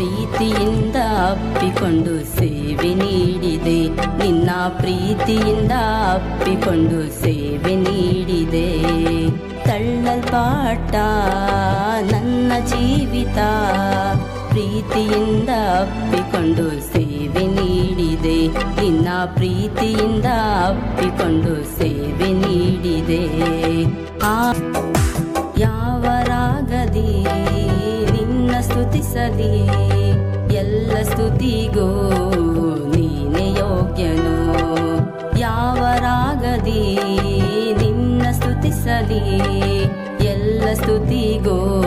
ಪ್ರೀತಿಯಿಂದ ಅಪ್ಪಿಕೊಂಡು ಸೇವೆ ನೀಡಿದೆ. ನಿನ್ನ ಪ್ರೀತಿಯಿಂದ ಅಪ್ಪಿಕೊಂಡು ಸೇವೆ ನೀಡಿದೆ. ತಳ್ಳಲ್ಪಾಟ ನನ್ನ ಜೀವಿತ. ಪ್ರೀತಿಯಿಂದ ಅಪ್ಪಿಕೊಂಡು ಸೇವೆ ನೀಡಿದೆ. ನಿನ್ನ ಪ್ರೀತಿಯಿಂದ ಅಪ್ಪಿಕೊಂಡು ಸೇವೆ ನೀಡಿದೆ. ಆ ಯಾವ ರಾಗದಿ, ನಿನ್ನ ಸ್ತುತಿಸಲಿ ಸ್ತುತಿಗೂ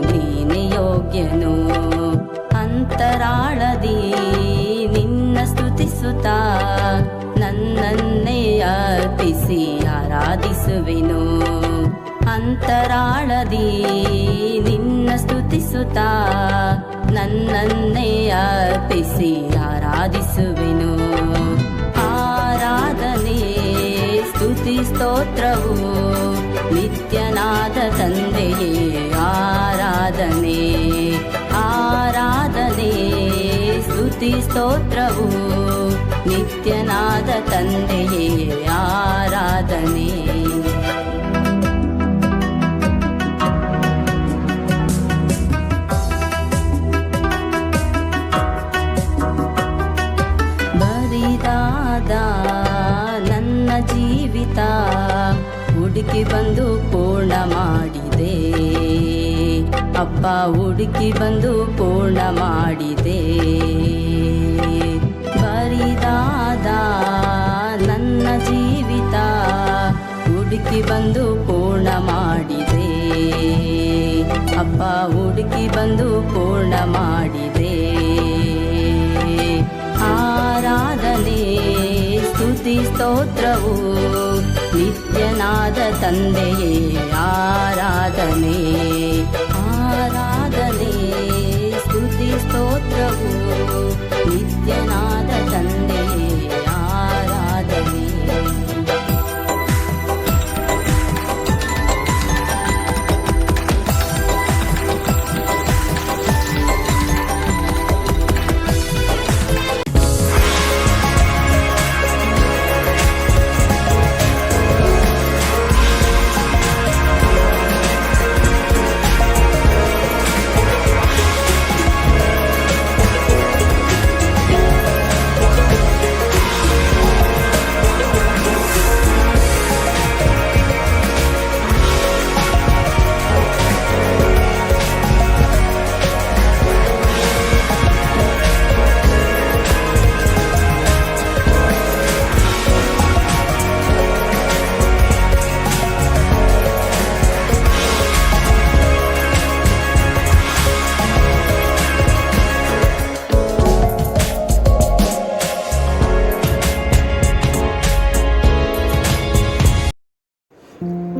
ನೀನು ಯೋಗ್ಯನು. ಅಂತರಾಳದಿ, ನಿನ್ನ ಸ್ತುತಿಸುತ್ತಾ ನನ್ನನ್ನೇ ಅರ್ಪಿಸಿ ಆರಾಧಿಸುವೆನು. ಅಂತರಾಳದಿ, ನಿನ್ನ ಸ್ತುತಿಸುತ್ತಾ ನನ್ನನ್ನೇ ಅರ್ಪಿಸಿ ಆರಾಧಿಸುವೆನು. ಆರಾಧನೆ, ಸ್ತುತಿ ಸ್ತೋತ್ರವು ತಂದೆಯೇ ಆರಾಧನೆ ಆರಾಧನೆ ಸ್ತುತಿ ಸ್ತೋತ್ರವು ನಿತ್ಯನಾದ ತಂದೆಯೇ ಆರಾಧನೆ ಬರಿದಾದ ನನ್ನ ಜೀವಿತ ಹುಡುಕಿ ಬಂದು ಪೂರ್ಣ ಮಾಡಿದೆ. ಅಪ್ಪ ಹುಡುಕಿ ಬಂದು ಪೂರ್ಣ ಮಾಡಿದೆ. ಬರಿದಾದ ನನ್ನ ಜೀವಿತ ಹುಡುಕಿ ಬಂದು ಪೂರ್ಣ ಮಾಡಿದೆ. ಅಪ್ಪ ಹುಡುಕಿ ಬಂದು ಪೂರ್ಣ ಮಾಡಿದೆ. ಆರಾಧನೆ, ಸ್ತುತಿ, ಸ್ತೋತ್ರವು நித்யநாத தந்தையே ஆராதனே.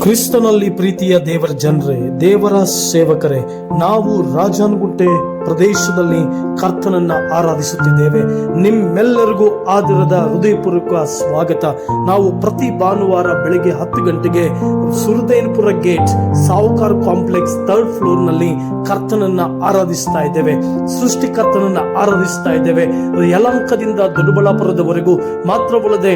ಕ್ರಿಸ್ತನಲ್ಲಿ ಪ್ರೀತಿಯ ದೇವರ ಜನರೇ ದೇವರ ಸೇವಕರೇ ನಾವು ರಾಜನಗುಂಟೆ ಪ್ರದೇಶದಲ್ಲಿ ಕರ್ತನನ್ನ ಆರಾಧಿಸುತ್ತಿದ್ದೇವೆ. ನಿಮ್ಮೆಲ್ಲರಿಗೂ ಆದರದ ಹೃದಯಪೂರ್ವಕ ಸ್ವಾಗತ. ನಾವು ಪ್ರತಿ ಭಾನುವಾರ ಬೆಳಿಗ್ಗೆ ಹತ್ತು ಗಂಟೆಗೆ Suradenpura gate, Savukar complex third ಫ್ಲೋರ್ನಲ್ಲಿ ಕರ್ತನನ್ನ ಆರಾಧಿಸ್ತಾ ಇದ್ದೇವೆ. ಸೃಷ್ಟಿಕರ್ತನನ್ನ ಆರಾಧಿಸ್ತಾ ಇದ್ದೇವೆ. ಯಲಂಕದಿಂದ ದೊಡ್ಡಬಳ್ಳಾಪುರದವರೆಗೂ ಮಾತ್ರವಲ್ಲದೆ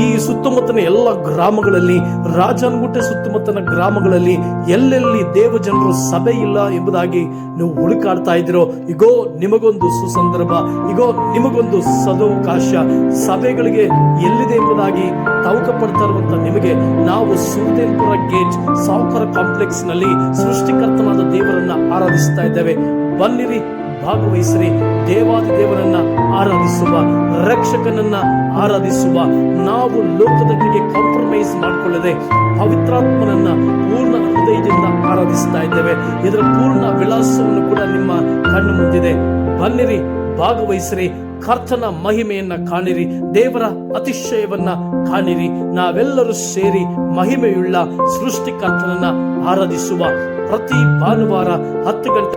ಈ ಸುತ್ತಮುತ್ತಲಿನ ಎಲ್ಲ ಗ್ರಾಮಗಳಲ್ಲಿ ರಾಜನಗುಂಟೆ ಸುತ್ತಮುತ್ತಲಿನ ಗ್ರಾಮಗಳಲ್ಲಿ ಎಲ್ಲೆಲ್ಲಿ ದೇವಜನರು ಸಭೆ ಇಲ್ಲ ಎಂಬುದಾಗಿ ನೀವು ಹುಡುಕಾಡ್ತಾ ಇದ್ದೀರೋ ಇಗೋ, ನಿಮಗೊಂದು ಸುಸಂದರ್ಭ, ಇಗೋ, ನಿಮಗೊಂದು ಸದವಕಾಶ. ಸಭೆಗಳಿಗೆ ಎಲ್ಲಿದೆ ಎಂಬುದಾಗಿ ತವಕ ಪಡ್ತಾ ಇರುವಂತ ನಿಮಗೆ ನಾವು ಸುರದೇನ್ಪುರ ಗೇಟ್, ಸಾವುಕಾರ ಕಾಂಪ್ಲೆಕ್ಸ್ನಲ್ಲಿ ಸೃಷ್ಟಿಕರ್ತನಾದ ದೇವರನ್ನ ಆರಾಧಿಸ್ತಾ ಇದ್ದೇವೆ. ಬನ್ನಿರಿ, ಭಾಗವಹಿಸಿರಿ, ದೇವಾದಿ ದೇವರನ್ನ ಆರಾಧಿಸುವ, ರಕ್ಷಕನನ್ನ ಆರಾಧಿಸುವ. ನಾವು ಲೋಕದೊಂದಿಗೆ ಕಾಂಪ್ರಮೈಸ್ ಮಾಡಿಕೊಳ್ಳದೆ ಪವಿತ್ರಾತ್ಮನನ್ನ ಪೂರ್ಣ ಇದರ ಪೂರ್ಣ ವಿಳಾಸವನ್ನು ಕೂಡ ನಿಮ್ಮ ಕಣ್ಣು ಮುಂದಿದೆ. ಬನ್ನಿರಿ, ಭಾಗವಹಿಸಿರಿ, ಕರ್ತನ ಮಹಿಮೆಯನ್ನ ಕಾಣಿರಿ, ದೇವರ ಅತಿಶಯವನ್ನ ಕಾಣಿರಿ. ನಾವೆಲ್ಲರೂ ಸೇರಿ ಮಹಿಮೆಯುಳ್ಳ ಸೃಷ್ಟಿಕರ್ತನನ್ನ ಆರಾಧಿಸುವ ಪ್ರತಿ ಭಾನುವಾರ ಹತ್ತು ಗಂಟೆ